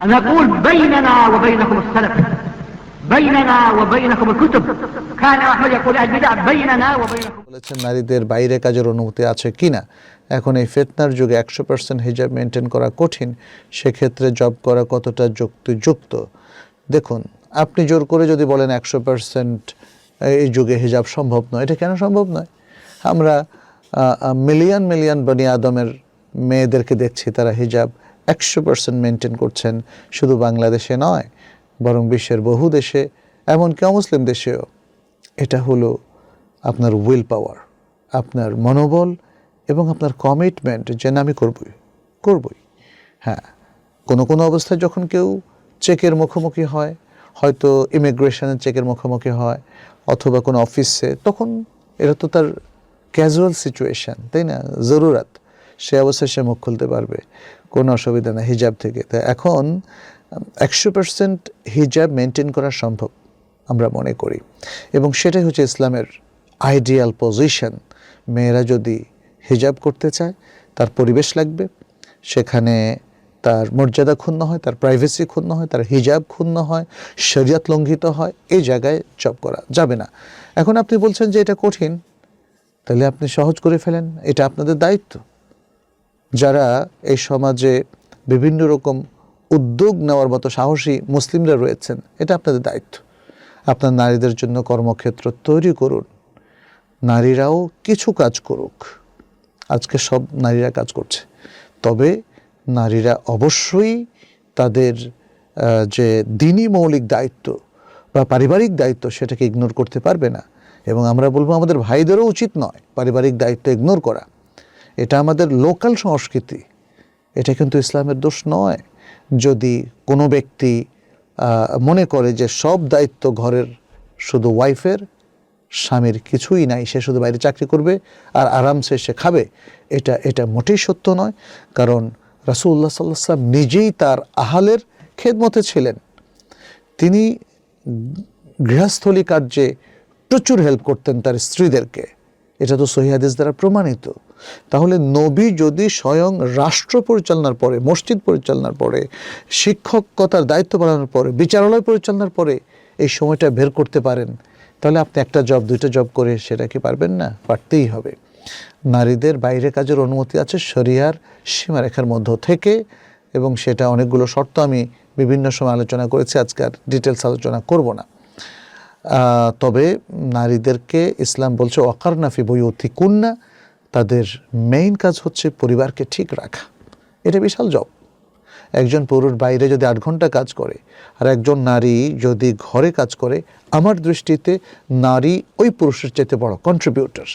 نقول بيننا وبينكم السلف بيننا وبينكم الكتب كان أحمد يقول البدع بيننا وبينكم বলেছেন নারীদের বাইরে কাজের অনুমতি আছে কিনা এখন এই ফেতনার যুগে একশো পার্সেন্ট হিজাব মেনটেন করা কঠিন সেক্ষেত্রে জব করা কতটা যুক্তিযুক্ত দেখুন আপনি জোর করে যদি বলেন একশো পার্সেন্ট এই যুগে হিজাব সম্ভব নয় এটা কেন সম্ভব নয় আমরা মিলিয়ন মিলিয়ন বনি আদমের মেয়েদেরকে দেখছি তারা হিজাব একশো পার্সেন্ট মেনটেন করছেন শুধু বাংলাদেশে নয়, বরং বিশ্বের বহু দেশে, এমনকি অমুসলিম দেশেও। এটা হলো আপনার উইল পাওয়ার আপনার মনোবল এবং আপনার কমিটমেন্ট যে আমি করবই করবই। হ্যাঁ কোনো কোনো অবস্থায় যখন কেউ চেকের মুখোমুখি হয়, হয়তো ইমিগ্রেশনের চেকের মুখোমুখি হয়, অথবা কোনো অফিসে তখন এটা তো তার ক্যাজুয়াল সিচুয়েশান তাই না? জরুরাত। সে অবস্থায় সে মুখ খুলতে পারবে। কোনো অসুবিধা না হিজাব থেকে। তাই এখন একশো পার্সেন্ট হিজাব মেনটেন করা সম্ভব আমরা মনে করি। এবং সেটাই হচ্ছে ইসলামের আইডিয়াল পজিশন মেয়েরা যদি হিজাব করতে চায়, তার পরিবেশ লাগবে। সেখানে তার মর্যাদা ক্ষুণ্ণ হয়, তার প্রাইভেসি ক্ষুণ্ণ হয়, তার হিজাব ক্ষুণ্ণ হয়, শরিয়াত লঙ্ঘিত হয়, এই জায়গায় জব করা যাবে না। এখন আপনি বলছেন যে এটা কঠিন, তাহলে আপনি সহজ করে ফেলেন। এটা আপনাদের দায়িত্ব। যারা এই সমাজে বিভিন্ন রকম উদ্যোগ নেওয়ার মতো সাহসী মুসলিমরা রয়েছেন, এটা আপনাদের দায়িত্ব। আপনার নারীদের জন্য কর্মক্ষেত্র তৈরি করুন। নারীরাও কিছু কাজ করুক। আজকে সব নারীরা কাজ করছে। তবে নারীরা অবশ্যই তাদের যে দিনই মৌলিক দায়িত্ব বা পারিবারিক দায়িত্ব সেটাকে ইগনোর করতে পারবে না। এবং আমরা বলব আমাদের ভাইদেরও উচিত নয় পারিবারিক দায়িত্ব ইগনোর করা। এটা আমাদের লোকাল সংস্কৃতি। এটা কিন্তু ইসলামের দোষ নয়। যদি কোনো ব্যক্তি মনে করে যে সব দায়িত্ব ঘরের শুধু ওয়াইফের, স্বামীর কিছুই নাই, সে শুধু বাইরে চাকরি করবে আর আরামসে সে খাবে, এটা এটা মোটেই সত্য নয়। কারণ রাসুল্লাহ সাল্লাহ সাল্লাম নিজেই তার আহালের খেদমতে ছিলেন। তিনি গৃহস্থলী কার্যে প্রচুর হেল্প করতেন তার স্ত্রীদেরকে। এটা তো সহিহাদিস দ্বারা প্রমাণিত। তাহলে নবী যদি স্বয়ং রাষ্ট্র পরিচালনার পরে, মসজিদ পরিচালনার পরে, শিক্ষকতার দায়িত্ব পালনের পরে, বিচারালয় পরিচালনার পরে এই সময়টা বের করতে পারেন, তাহলে আপনি একটা জব দুইটা জব করে সেটা কি পারবেন না? পারতেই হবে। নারীদের বাইরে কাজের অনুমতি আছে শরিয়ার সীমারেখার মধ্য থেকে এবং সেটা অনেকগুলো শর্ত আমি বিভিন্ন সময় আলোচনা করেছি, আজকে আর ডিটেলস আলোচনা করব না। তবে নারীদেরকে ইসলাম বলছে অকার নাফি বই অতি কন্যা তাদের মেইন কাজ হচ্ছে পরিবারকে ঠিক রাখা। এটা বিশাল জব একজন পুরুষ বাইরে যদি আট ঘণ্টা কাজ করে, আর একজন নারী যদি ঘরে কাজ করে, আমার দৃষ্টিতে নারী ওই পুরুষের চেয়ে বড় কন্ট্রিবিউটর